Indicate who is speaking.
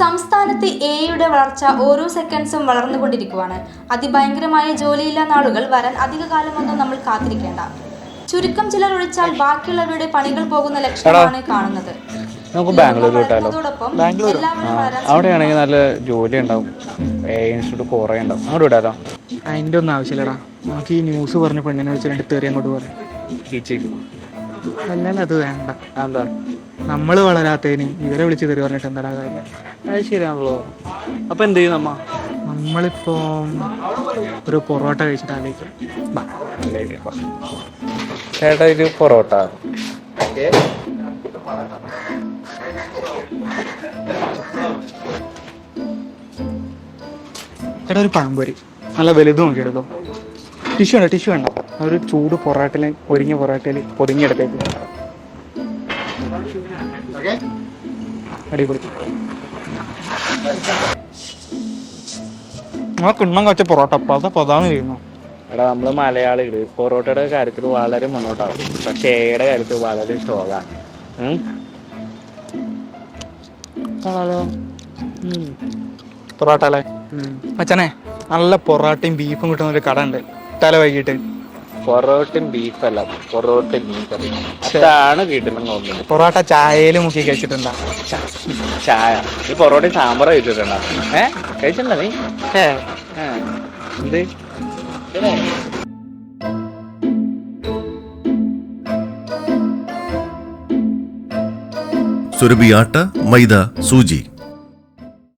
Speaker 1: സംസ്ഥാനത്ത് എയുടെ വളർച്ച ഓരോ സെക്കൻഡ്സും വളർന്നുകൊണ്ടിരിക്കുവാണ്. അതിഭയങ്കരമായ ജോലിയില്ലാ നാളുകൾ വരാൻ അധികകാലമൊന്നും നമ്മൾ കാത്തിരിക്കേണ്ട. ചുരുക്കം ചിലർ ഒഴിച്ചാൽ ബാക്കിയുള്ളവരുടെ പണികൾ പോകുന്ന ലക്ഷണമാണ് കാണുന്നത്.
Speaker 2: നമുക്ക് ബാംഗ്ലൂർ വിട്ടാലോ
Speaker 3: ബാംഗ്ലൂർ
Speaker 2: അവിടെയാണെങ്കിൽ നല്ല ജോലി ഉണ്ടാവും എ ഇൻസ്റ്റിറ്റ്യൂട്ട് കുറേ ഉണ്ടാവും. അങ്ങോട്ട് വിടാലോ
Speaker 3: അതിന്റെ ഒന്നും ആവശ്യമില്ലടാ. നമുക്ക് ഈ ന്യൂസ് പറഞ്ഞ പെണ്ണിനെ വെച്ച് രണ്ട് തെറി അങ്ങോട്ട് പറയാം. അത് വേണ്ട.
Speaker 2: എന്താ
Speaker 3: നമ്മൾ വളരാത്തതിന് ഇവരെ വിളിച്ചു തെറി പറഞ്ഞിട്ട് എന്താ കാര്യം?
Speaker 2: അത് ശരിയാണല്ലോ. അപ്പൊ എന്ത് ചെയ്യും നമ്മ?
Speaker 3: നമ്മളിപ്പോ ഒരു പൊറോട്ട കഴിച്ചിട്ട് ആലോചിക്കും. ബാ.
Speaker 2: ചേട്ടാ ഒരു പൊറോട്ട.
Speaker 3: ചേട്ടാ ഒരു പഴംപൊരി. നല്ല വലുത് നോക്കിയെടുത്തോ ടിഷ്യൂ വേണ്ട ടിഷ്യൂ വേണ്ട. ഒരു ചൂട് പൊറോട്ടയിൽ ഒരുങ്ങിയ പൊറോട്ടയിൽ പൊതിഞ്ഞെടുത്തേക്ക് അടിപൊളി. ആ കിണ്ണം കച്ച പൊറോട്ട പത പതാന്ന് ചെയ്യുന്നു
Speaker 2: എടാ നമ്മൾ മലയാളികൾ പൊറോട്ടയുടെ കാര്യത്തിൽ വളരെ മുന്നോട്ടാവും. പക്ഷേ ഏടെ കാര്യത്തിൽ വളരെ സ്ട്രോങ്ങാണ്
Speaker 3: പൊറോട്ട അല്ലേ? മച്ചനെ നല്ല പൊറോട്ടയും ബീഫും കിട്ടുന്ന ഒരു കട ഉണ്ട്. തല വൈകിട്ട്
Speaker 2: പൊറോട്ടയും ബീഫ് അല്ല പൊറോട്ട മീൻ കറി അതാണ് കിട്ടുന്നത് തോന്നുന്നത്
Speaker 3: പൊറോട്ട ചായയിൽ മുക്കി കഴിച്ചിട്ടുണ്ടോ.
Speaker 2: ചായ. ഈ പൊറോട്ടയും സാമ്പാർ കഴിച്ചിട്ടുണ്ടോ? ഏ? കഴിച്ചിട്ടുണ്ടോ നീ? ഏ. എന്ത്?
Speaker 4: സുരഭിയാട്ട ആട്ട മൈദ സൂചി.